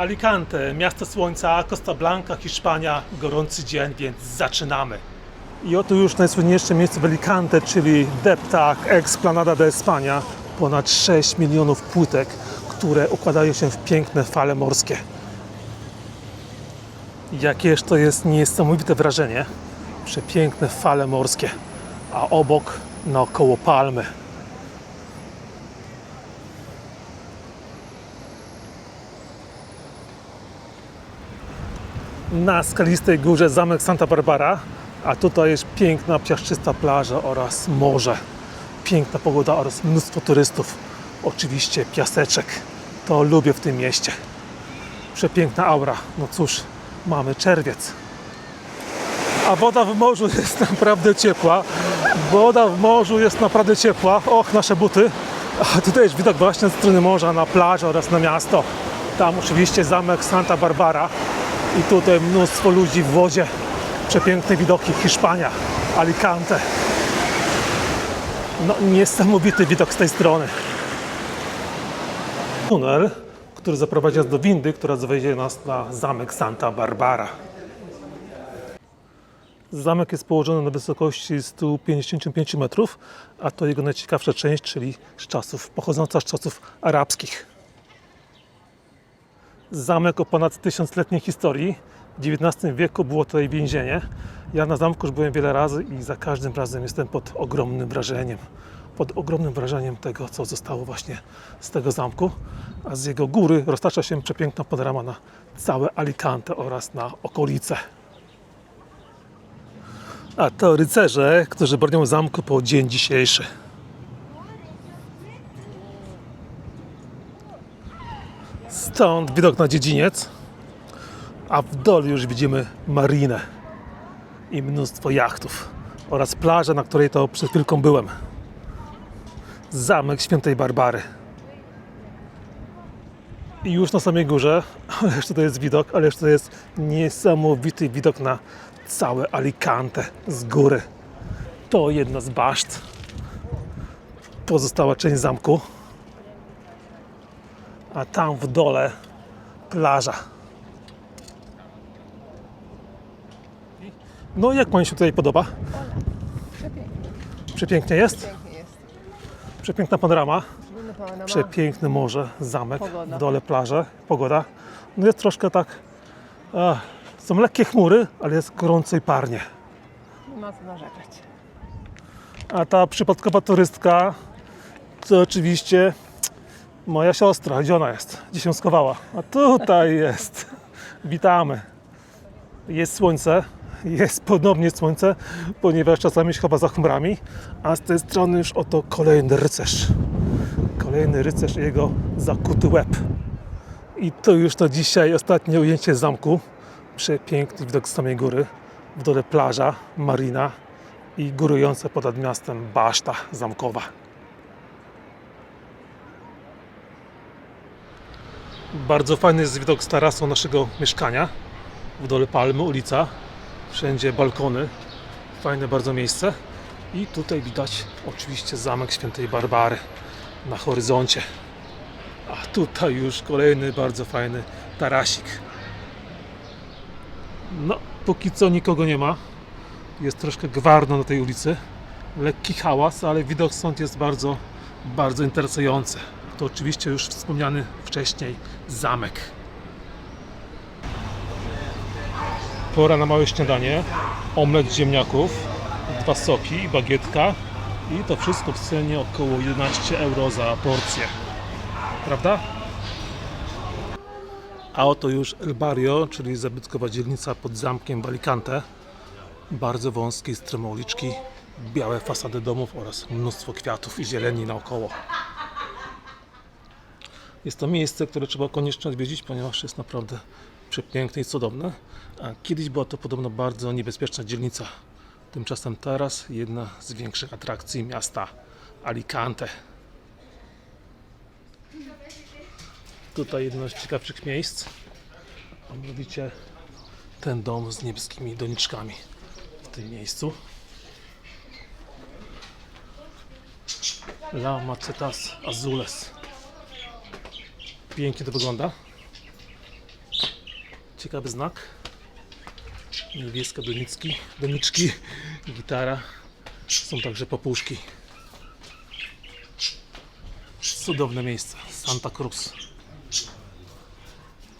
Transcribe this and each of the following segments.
Alicante, miasto słońca, Costa Blanca, Hiszpania, gorący dzień, więc zaczynamy. I oto już najsłynniejsze miejsce w Alicante, czyli Deptak, Explanada de España. Ponad 6 milionów płytek, które układają się w piękne fale morskie. Jakież to jest niesamowite wrażenie. Przepiękne fale morskie, a obok naokoło palmy. Na skalistej górze zamek Santa Barbara, a tutaj jest piękna, piaszczysta plaża oraz morze. Piękna pogoda oraz mnóstwo turystów. Oczywiście piaseczek. To lubię w tym mieście. Przepiękna aura. No cóż, mamy czerwiec. A woda w morzu jest naprawdę ciepła. Woda w morzu jest naprawdę ciepła. Och, nasze buty. A tutaj jest widok właśnie z strony morza na plażę oraz na miasto. Tam oczywiście zamek Santa Barbara. I tutaj mnóstwo ludzi w wodzie. Przepiękne widoki. Hiszpania, Alicante. No, niesamowity widok z tej strony. Tunel, który zaprowadzi nas do windy, która zawiezie nas na zamek Santa Barbara. Zamek jest położony na wysokości 155 metrów, a to jego najciekawsza część, czyli z czasów, pochodząca z czasów arabskich. Zamek o ponad tysiącletniej historii. W XIX wieku było tutaj więzienie. Ja na zamku już byłem wiele razy i za każdym razem jestem pod ogromnym wrażeniem. Pod ogromnym wrażeniem tego, co zostało właśnie z tego zamku. A z jego góry roztacza się przepiękna panorama na całe Alicante oraz na okolice. A to rycerze, którzy bronią zamku po dzień dzisiejszy. Stąd widok na dziedziniec, a w dole już widzimy marinę i mnóstwo jachtów oraz plażę, na której to przed chwilką byłem. Zamek Świętej Barbary. I już na samej górze, ależ tutaj jest widok, ależ to jest niesamowity widok na całe Alicante z góry. To jedna z baszt. Pozostała część zamku. A tam w dole plaża. No jak Pani się tutaj podoba? Przepięknie, Przepięknie jest? pięknie jest. Przepiękna panorama. Przepiękne morze, zamek, Pogoda. w dole plaże, pogoda. No jest troszkę tak, a, są lekkie chmury, ale jest gorąco i parnie. Nie ma co narzekać. A ta przypadkowa turystka to oczywiście moja siostra. Gdzie ona jest? Schowała? A tutaj jest. Witamy. Jest słońce. Jest ponownie słońce, ponieważ czasami się chowa za chmurami, a z tej strony już oto kolejny rycerz. Kolejny rycerz i jego zakuty łeb. I to już to dzisiaj ostatnie ujęcie zamku. Przepiękny widok z samej góry. W dole plaża, marina i górująca ponad miastem baszta zamkowa. Bardzo fajny jest widok z tarasu naszego mieszkania. W dole palmy, ulica. Wszędzie balkony. Fajne bardzo miejsce. I tutaj widać oczywiście zamek świętej Barbary na horyzoncie. A tutaj już kolejny bardzo fajny tarasik. No, póki co nikogo nie ma. Jest troszkę gwarno na tej ulicy. Lekki hałas, ale widok stąd jest bardzo, bardzo interesujący. To oczywiście już wspomniany wcześniej zamek. Pora na małe śniadanie. Omlet z ziemniaków, dwa soki i bagietka. I to wszystko w cenie około 11 euro za porcję. Prawda? A oto już El Barrio, czyli zabytkowa dzielnica pod zamkiem w Alicante. Bardzo wąskie, strome uliczki, białe fasady domów oraz mnóstwo kwiatów i zieleni naokoło. Jest to miejsce, które trzeba koniecznie odwiedzić, ponieważ jest naprawdę przepiękne i cudowne. A kiedyś była to podobno bardzo niebezpieczna dzielnica. Tymczasem teraz jedna z większych atrakcji miasta Alicante. Tutaj jedno z ciekawszych miejsc, a mianowicie ten dom z niebieskimi doniczkami w tym miejscu. La Macetas Azules. Pięknie to wygląda. Ciekawy znak. Niebieska doniczki, doniczki, gitara. Są także popuszki. Cudowne miejsce. Santa Cruz.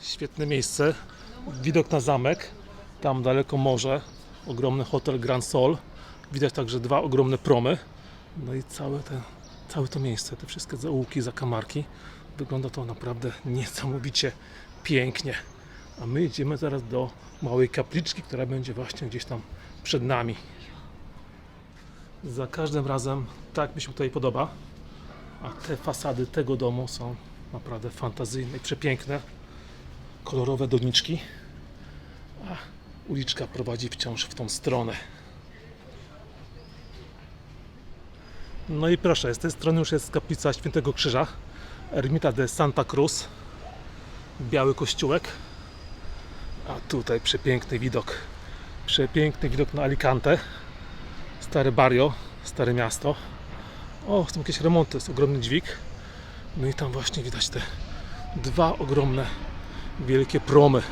Świetne miejsce. Widok na zamek. Tam daleko morze. Ogromny hotel Grand Sol. Widać także dwa ogromne promy. No i całe, te, całe to miejsce, te wszystkie zaułki, zakamarki. Wygląda to naprawdę niesamowicie pięknie. A my idziemy zaraz do małej kapliczki, która będzie właśnie gdzieś tam przed nami. Za każdym razem tak mi się tutaj podoba. A te fasady tego domu są naprawdę fantazyjne i przepiękne. Kolorowe doniczki. A uliczka prowadzi wciąż w tą stronę. No i proszę, z tej strony już jest kaplica Świętego Krzyża. Ermita de Santa Cruz. Biały kościółek. A tutaj przepiękny widok. Przepiękny widok na Alicante. Stare barrio, stare miasto. O, są jakieś remonty, jest ogromny dźwig. No i tam właśnie widać te dwa ogromne, wielkie promy.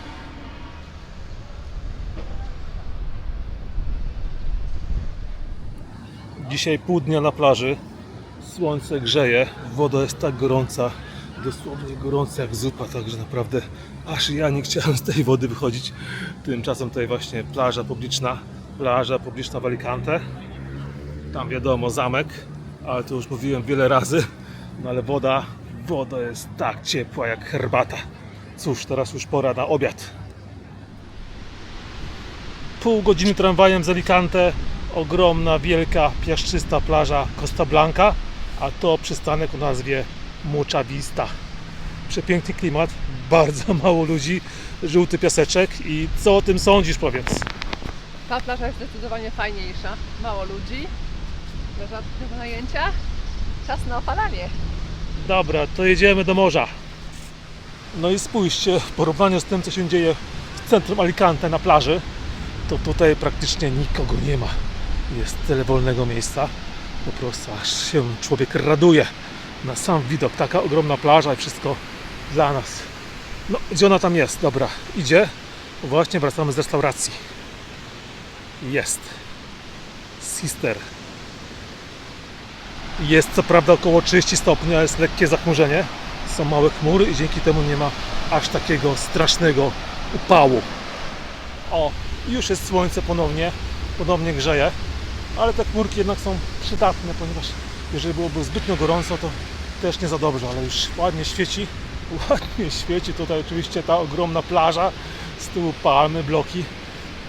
Dzisiaj pół dnia na plaży. Słońce grzeje, woda jest tak gorąca, dosłownie gorąca jak zupa, także naprawdę aż ja nie chciałem z tej wody wychodzić. Tymczasem tutaj właśnie plaża publiczna, plaża publiczna w Alicante. Tam wiadomo zamek, ale to już mówiłem wiele razy, no ale woda, woda jest tak ciepła jak herbata. Cóż, teraz już pora na obiad. Pół godziny tramwajem z Alicante, ogromna, wielka, piaszczysta plaża Costa Blanca, a to przystanek o nazwie Mucha Vista. Przepiękny klimat, bardzo mało ludzi, żółty piaseczek i co o tym sądzisz powiedz? Ta plaża jest zdecydowanie fajniejsza. Mało ludzi. Do rzadkiego najęcia. Czas na opalanie. Dobra, to jedziemy do morza. No i spójrzcie, w porównaniu z tym, co się dzieje w centrum Alicante na plaży, to tutaj praktycznie nikogo nie ma. Jest tyle wolnego miejsca. Po prostu aż się człowiek raduje na sam widok. Taka ogromna plaża i wszystko dla nas. No, gdzie ona tam jest? Dobra, idzie. Właśnie wracamy z restauracji. Jest. Sister. Jest co prawda około 30 stopni, a jest lekkie zachmurzenie. Są małe chmury i dzięki temu nie ma aż takiego strasznego upału. O, już jest słońce ponownie, ponownie grzeje, ale te chmurki jednak są przydatne, ponieważ jeżeli byłoby zbytnio gorąco, to też nie za dobrze, ale już ładnie świeci, ładnie świeci tutaj oczywiście ta ogromna plaża, z tyłu palmy, bloki.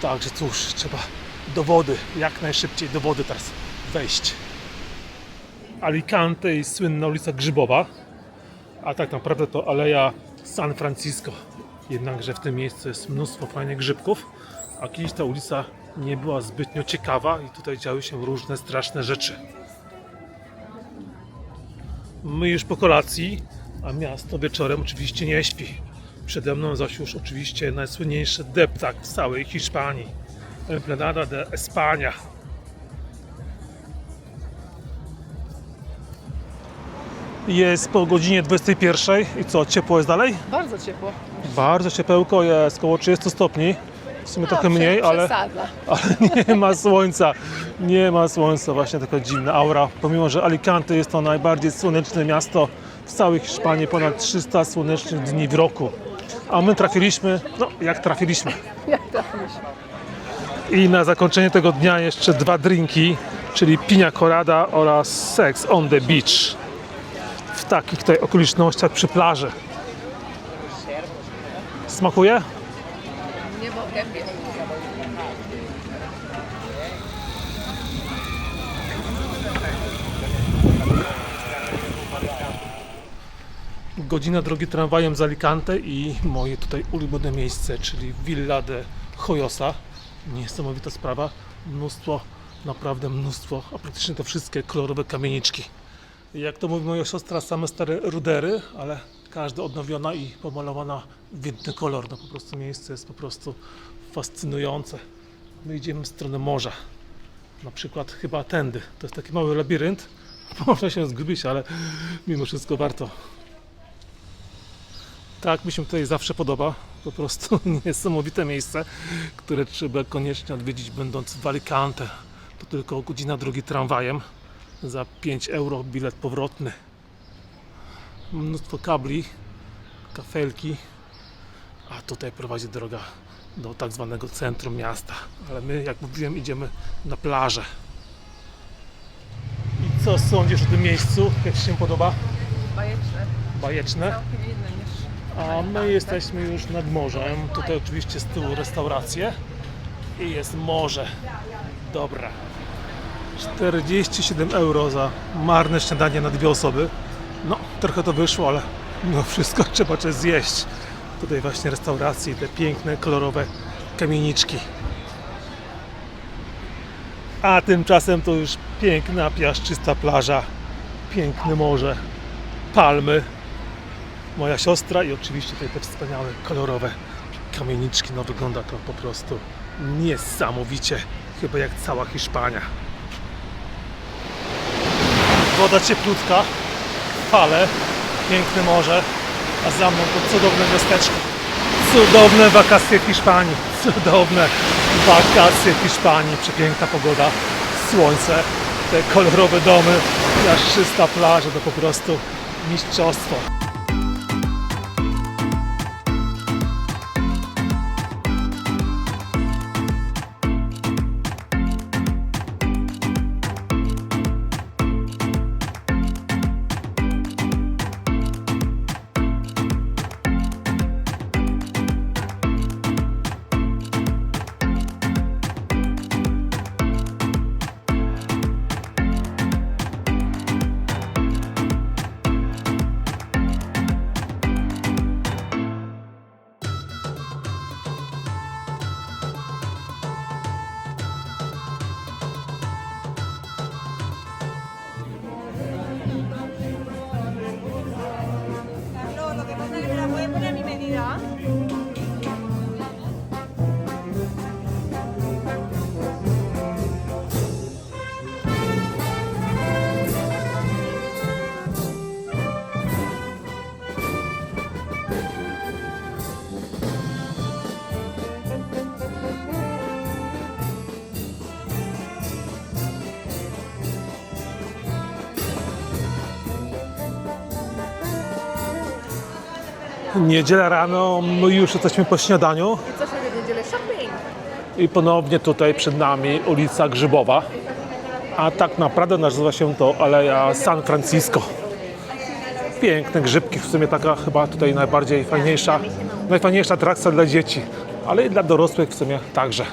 Także cóż, trzeba do wody, jak najszybciej do wody teraz wejść. Alicante i słynna ulica Grzybowa, a tak naprawdę to Aleja San Francisco. Jednakże w tym miejscu jest mnóstwo fajnych grzybków, a kiedyś ta ulica nie była zbytnio ciekawa i tutaj działy się różne straszne rzeczy. My już po kolacji, a miasto wieczorem oczywiście nie śpi. Przede mną zaś już oczywiście najsłynniejszy deptak w całej Hiszpanii. Emplenada de España. Jest po godzinie 21 i co, ciepło jest dalej? Bardzo ciepło. Bardzo ciepełko jest, około 30 stopni. W sumie trochę mniej, ale, Przesadza. ale nie ma słońca. Nie ma słońca, właśnie taka dziwna aura. Pomimo, że Alicante jest to najbardziej słoneczne miasto w całej Hiszpanii, ponad 300 słonecznych dni w roku. A my trafiliśmy, no jak trafiliśmy. Jak trafiliśmy. I na zakończenie tego dnia jeszcze dwa drinki, czyli piña colada oraz sex on the beach. W takich tutaj okolicznościach przy plaży. Smakuje? Niebo w gębie. Godzina drogi tramwajem z Alicante i moje tutaj ulubione miejsce, czyli Villa de Joyosa. Niesamowita sprawa. Mnóstwo, naprawdę mnóstwo, a praktycznie to wszystkie kolorowe kamieniczki. Jak to mówi moja siostra, same stare rudery, ale każda odnowiona i pomalowana w inny kolor. No po prostu miejsce jest po prostu fascynujące. My idziemy w stronę morza. Na przykład chyba tędy. To jest taki mały labirynt. Można się zgubić, ale mimo wszystko warto. Tak, mi się tutaj zawsze podoba. Po prostu niesamowite miejsce, które trzeba koniecznie odwiedzić, będąc w Alicante. To tylko godzina drogi tramwajem. Za 5 euro bilet powrotny. Mnóstwo kabli, kafelki, a tutaj prowadzi droga do tak zwanego centrum miasta. Ale my, jak mówiłem, idziemy na plażę. I co sądzisz o tym miejscu? Jak Ci się podoba? Bajeczne. Bajeczne? Całkiem inne niż... A my jesteśmy już nad morzem. Tutaj oczywiście z tyłu restauracje i jest morze. Dobra. 47 euro za marne śniadanie na dwie osoby. Trochę to wyszło, ale no wszystko trzeba coś zjeść. Tutaj właśnie restauracje i te piękne, kolorowe kamieniczki. A tymczasem to już piękna, piaszczysta plaża, piękne morze, palmy, moja siostra i oczywiście tutaj te wspaniałe, kolorowe kamieniczki. No wygląda to po prostu niesamowicie, chyba jak cała Hiszpania. Woda cieplutka, fale, piękne morze, a za mną to cudowne miasteczko. Cudowne wakacje w Hiszpanii, cudowne wakacje w Hiszpanii, przepiękna pogoda, słońce, te kolorowe domy, piaszczysta plaża, to po prostu mistrzostwo. Niedziela rano, my już jesteśmy po śniadaniu I co się w niedzielę? Shopping! i ponownie tutaj przed nami ulica Grzybowa. A tak naprawdę nazywa się to Aleja San Francisco. Piękne grzybki, w sumie taka chyba tutaj najbardziej fajniejsza, najfajniejsza atrakcja dla dzieci, ale i dla dorosłych w sumie także.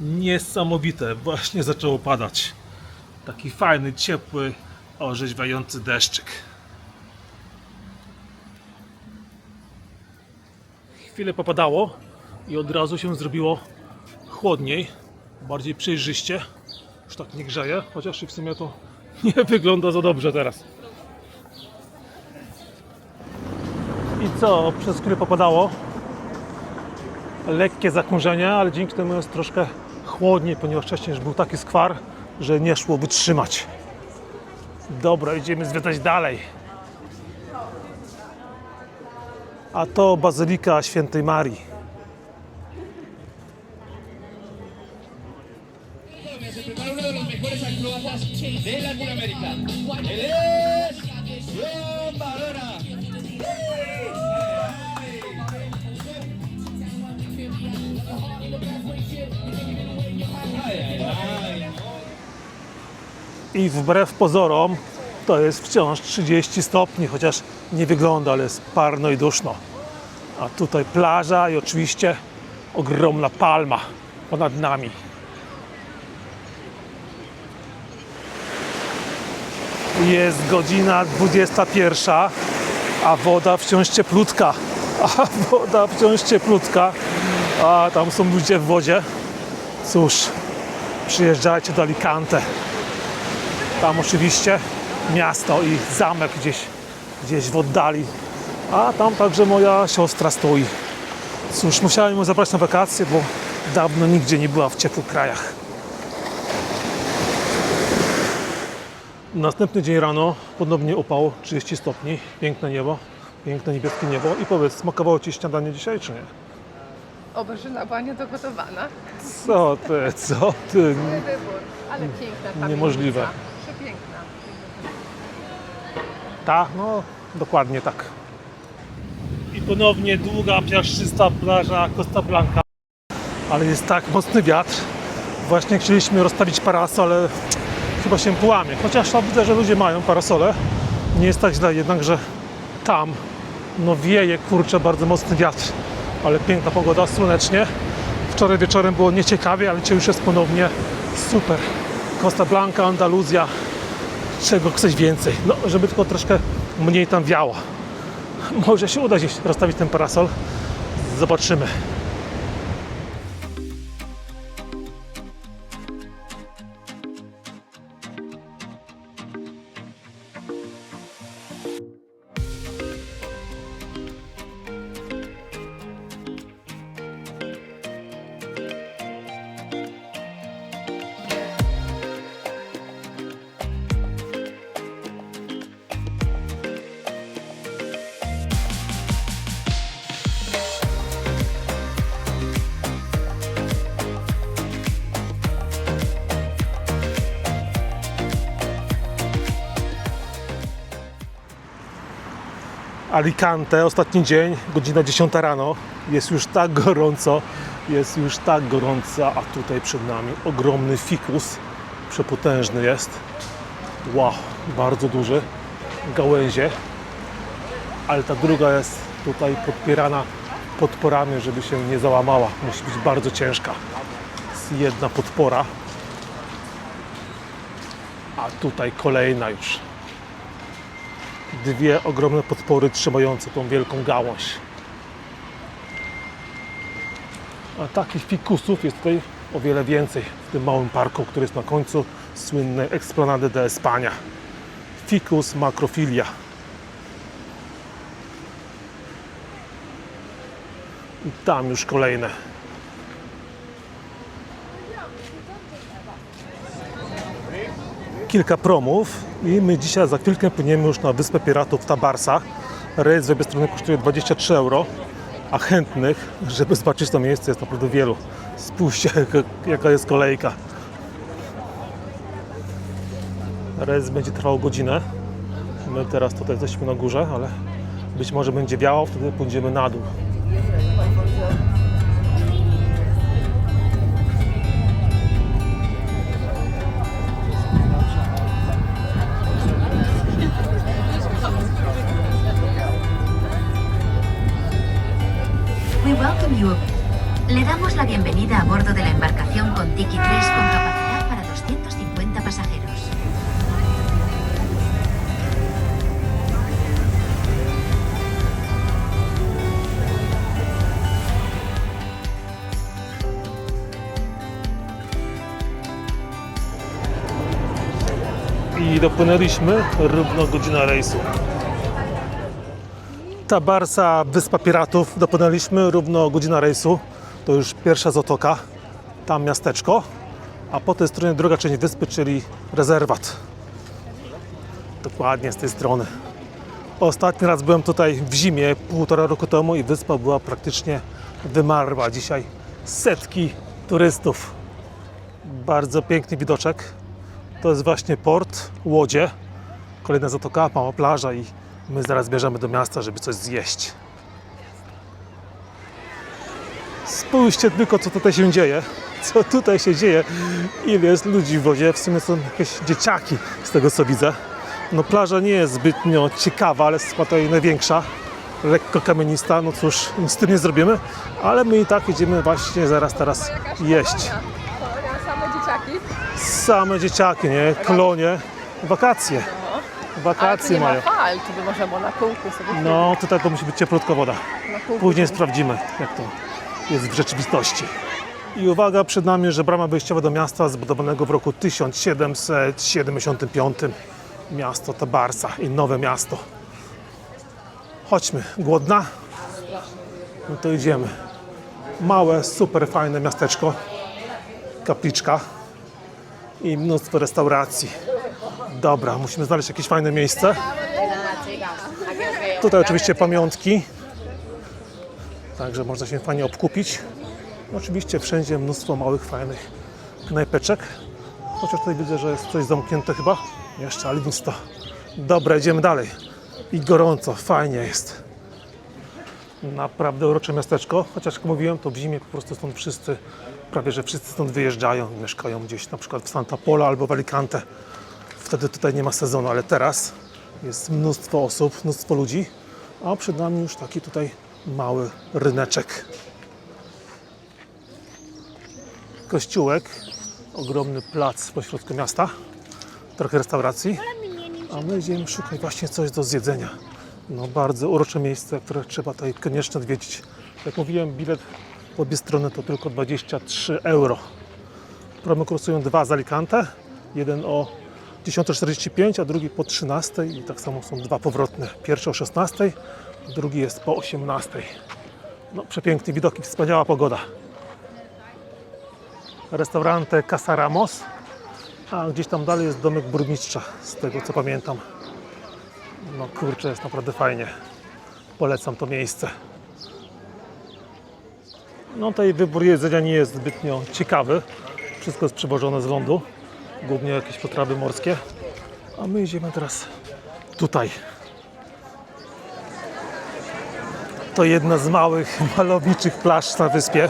Niesamowite, właśnie zaczęło padać. Taki fajny, ciepły, orzeźwiający deszczyk. Chwilę popadało i od razu się zrobiło chłodniej, bardziej przejrzyście. Już tak nie grzeje, chociaż i w sumie to nie wygląda za dobrze teraz. I co, przez chwilę popadało. Lekkie zakurzenie, ale dzięki temu jest troszkę chłodniej, ponieważ wcześniej już był taki skwar, że nie szło wytrzymać. Dobra, idziemy zwiedzać dalej. A to Bazylika Świętej Marii. I wbrew pozorom to jest wciąż 30 stopni, chociaż nie wygląda, ale jest parno i duszno. A tutaj plaża i oczywiście ogromna palma ponad nami. Jest godzina 21, a woda wciąż cieplutka. A woda wciąż cieplutka. A tam są ludzie w wodzie. Cóż, przyjeżdżajcie do Alicante. Tam oczywiście miasto i zamek gdzieś, gdzieś w oddali. A tam także moja siostra stoi. Cóż, musiałem ją zabrać na wakacje, bo dawno nigdzie nie była w ciepłych krajach. Następny dzień rano, ponownie upał, 30 stopni, piękne niebo, piękne niebieskie niebo. I powiedz, smakowało Ci śniadanie dzisiaj, czy nie? Obrzyna była niedogotowana. Co ty, co ty? Mój wybór, ale piękna ta Niemożliwe. Przepiękna. Ta, no dokładnie tak. I ponownie długa, piaszczysta plaża Costa Blanca. Ale jest tak mocny wiatr. Właśnie chcieliśmy rozstawić parasol, ale chyba się połamie. Chociaż tam widzę, że ludzie mają parasole. Nie jest tak źle, jednakże tam no wieje, kurczę, bardzo mocny wiatr. Ale piękna pogoda, słonecznie. Wczoraj wieczorem było nieciekawie, ale dzisiaj już jest ponownie super. Costa Blanca, Andaluzja, czego chcesz więcej. No, żeby tylko troszkę mniej tam wiało. Może się uda gdzieś rozstawić ten parasol. Zobaczymy. Alicante, ostatni dzień, godzina 10 rano. Jest już tak gorąco, jest już tak gorąco, a tutaj przed nami ogromny fikus, przepotężny jest. Wow, bardzo duży, gałęzie, ale ta druga jest tutaj podpierana podporami, żeby się nie załamała. Musi być bardzo ciężka. Jest jedna podpora, a tutaj kolejna już dwie ogromne podpory trzymające tą wielką gałąź. A takich fikusów jest tutaj o wiele więcej w tym małym parku, który jest na końcu słynnej Explanady de España. Ficus macrophilia. I tam już kolejne. kilka promów i my dzisiaj za chwilkę płyniemy już na Wyspę Piratów Tabarsa. Rejs z obie strony kosztuje 23 euro, a chętnych, żeby zobaczyć to miejsce jest naprawdę wielu. Spójrzcie jaka jest kolejka. Rejs będzie trwał godzinę. My teraz tutaj jesteśmy na górze, ale być może będzie wiało, wtedy pójdziemy na dół. Le damos la bienvenida a bordo de la embarcación con Tiki 3 con capacidad para 250 pasajeros. i dopłynęliśmy równo godzina rejsu. Tabarsa, Wyspa Piratów, dopłynęliśmy równo godzina rejsu. To już pierwsza zatoka, tam miasteczko, a po tej stronie druga część wyspy, czyli rezerwat. Dokładnie z tej strony. Ostatni raz byłem tutaj w zimie półtora roku temu i wyspa była praktycznie wymarła. Dzisiaj setki turystów. Bardzo piękny widoczek. To jest właśnie port, łodzie. Kolejna zatoka, mała plaża i my zaraz bierzemy do miasta, żeby coś zjeść. Spójrzcie tylko, co tutaj się dzieje. Co tutaj się dzieje. Ile jest ludzi w wodzie. W sumie są jakieś dzieciaki, z tego co widzę. No plaża nie jest zbytnio ciekawa, ale jest chyba tutaj największa. Lekko kamienista, no cóż, nic z tym nie zrobimy. Ale my i tak idziemy właśnie zaraz teraz jeść. Same dzieciaki, nie? Klonie. Wakacje. Ale tu Wakacje nie mają. ma fal, to by można było na kółku sobie No, tutaj to musi być cieplutka woda. na kółku. Później sprawdzimy, jak to jest w rzeczywistości. I uwaga, przed nami, że brama wyjściowa do miasta zbudowanego w roku 1775. Miasto Tabarsa i nowe miasto. Chodźmy. Głodna? No to idziemy. Małe, super fajne miasteczko. Kapliczka i mnóstwo restauracji. Dobra, musimy znaleźć jakieś fajne miejsce. Tutaj oczywiście pamiątki. Także można się fajnie obkupić. Oczywiście wszędzie mnóstwo małych, fajnych knajpeczek. Chociaż tutaj widzę, że jest coś zamknięte chyba. Jeszcze, ale nic to. Dobra, idziemy dalej. I gorąco, fajnie jest. Naprawdę urocze miasteczko. Chociaż jak mówiłem, to w zimie po prostu stąd wszyscy, prawie że wszyscy stąd wyjeżdżają. Mieszkają gdzieś na przykład w Santa Pola albo w Alicante. Wtedy tutaj nie ma sezonu, ale teraz jest mnóstwo osób, mnóstwo ludzi. A przed nami już taki tutaj mały ryneczek. Kościółek, ogromny plac pośrodku miasta, trochę restauracji, a my idziemy szukać właśnie coś do zjedzenia. No bardzo urocze miejsce, które trzeba tutaj koniecznie odwiedzić. Jak mówiłem, bilet po obie strony to tylko 23 euro. Promy kursują dwa z Alicante, jeden o 10.45, a drugi po 13 i tak samo są dwa powrotne. Pierwszy o 16, drugi jest po 18. No przepiękny widok i wspaniała pogoda. Restaurante Casa Ramos, a gdzieś tam dalej jest domek burmistrza, z tego co pamiętam. No kurczę, jest naprawdę fajnie. Polecam to miejsce. No tutaj wybór jedzenia nie jest zbytnio ciekawy. Wszystko jest przywożone z lądu, głównie jakieś potrawy morskie. A my idziemy teraz tutaj. To jedna z małych, malowniczych plaż na wyspie.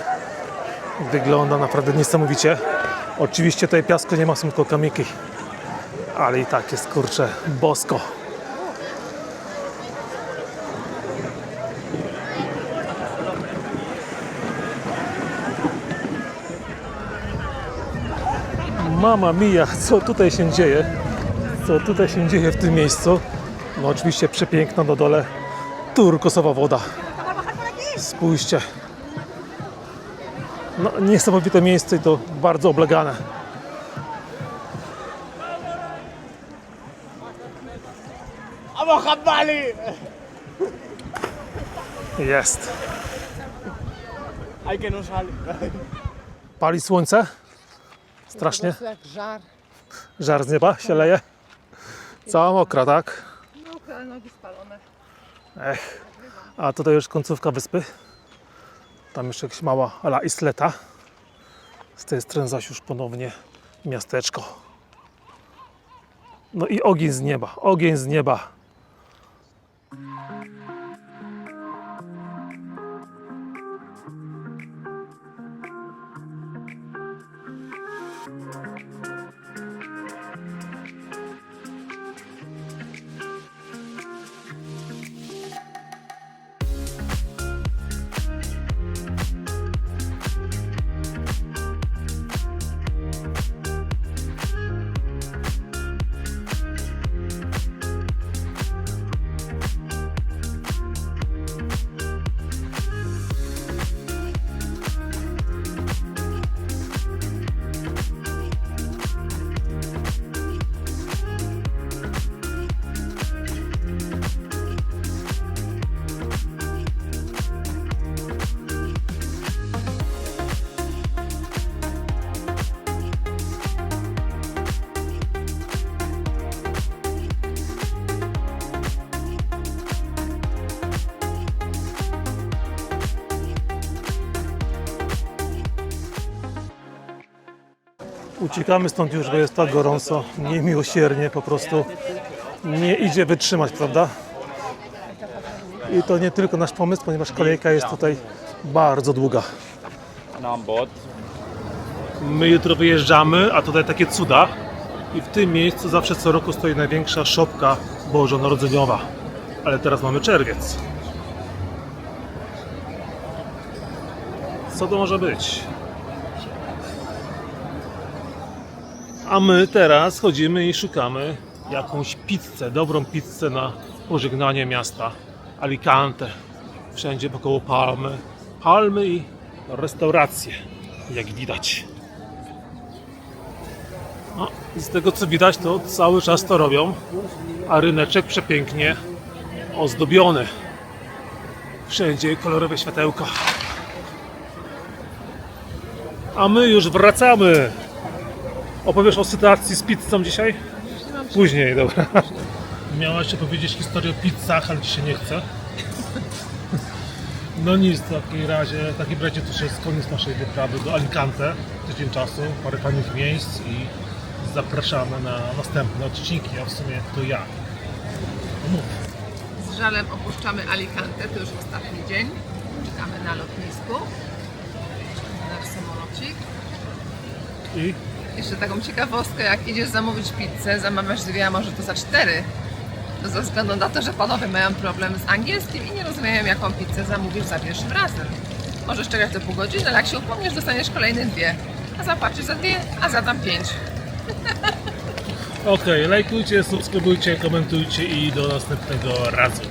Wygląda naprawdę niesamowicie. Oczywiście tutaj piasku nie ma, są tylko kamiki. Ale i tak jest kurczę bosko. Mama mia, co tutaj się dzieje? Co tutaj się dzieje w tym miejscu? No oczywiście przepiękna na dole turkosowa woda. Spójrzcie. No niesamowite miejsce i to bardzo oblegane. Jest. Pali słońce? Strasznie. jak żar. Żar z nieba się leje. Cała mokra, tak? No, ale nogi spalone. Ech. A tutaj już końcówka wyspy. Tam jeszcze jakaś mała ala isleta. Z tej strony zaś już ponownie miasteczko. No i ogień z nieba, ogień z nieba. Uciekamy stąd już, bo jest tak gorąco, niemiłosiernie po prostu nie idzie wytrzymać, prawda? I to nie tylko nasz pomysł, ponieważ kolejka jest tutaj bardzo długa. My jutro wyjeżdżamy, a tutaj takie cuda. I w tym miejscu zawsze co roku stoi największa szopka bożonarodzeniowa. Ale teraz mamy czerwiec. Co to może być? A my teraz chodzimy i szukamy jakąś pizzę, dobrą pizzę na pożegnanie miasta Alicante. Wszędzie wokoło palmy. Palmy i restauracje, jak widać. No, z tego co widać, to cały czas to robią, a ryneczek przepięknie ozdobiony. Wszędzie kolorowe światełka. A my już wracamy. Opowiesz o sytuacji z pizzą dzisiaj? Później, dobra. Miałaś jeszcze powiedzieć historię o pizzach, ale się nie chce. No nic, w takim razie, w takim razie to już jest koniec naszej wyprawy do Alicante. Tydzień czasu, parę fajnych miejsc i zapraszamy na następne odcinki, a w sumie to ja. No mów. Z żalem opuszczamy Alicante, to już ostatni dzień. Czekamy na lotnisku. Czekamy na nasz samolocik. I Jeszcze taką ciekawostkę, jak idziesz zamówić pizzę, zamawiasz dwie, a może to za cztery. To ze względu na to, że panowie mają problem z angielskim i nie rozumieją, jaką pizzę zamówisz za pierwszym razem. Możesz czekać do pół godziny, ale jak się upomniesz, dostaniesz kolejne dwie. A zapłacisz za dwie, a za tam pięć. okej, lajkujcie, subskrybujcie, komentujcie i do następnego razu.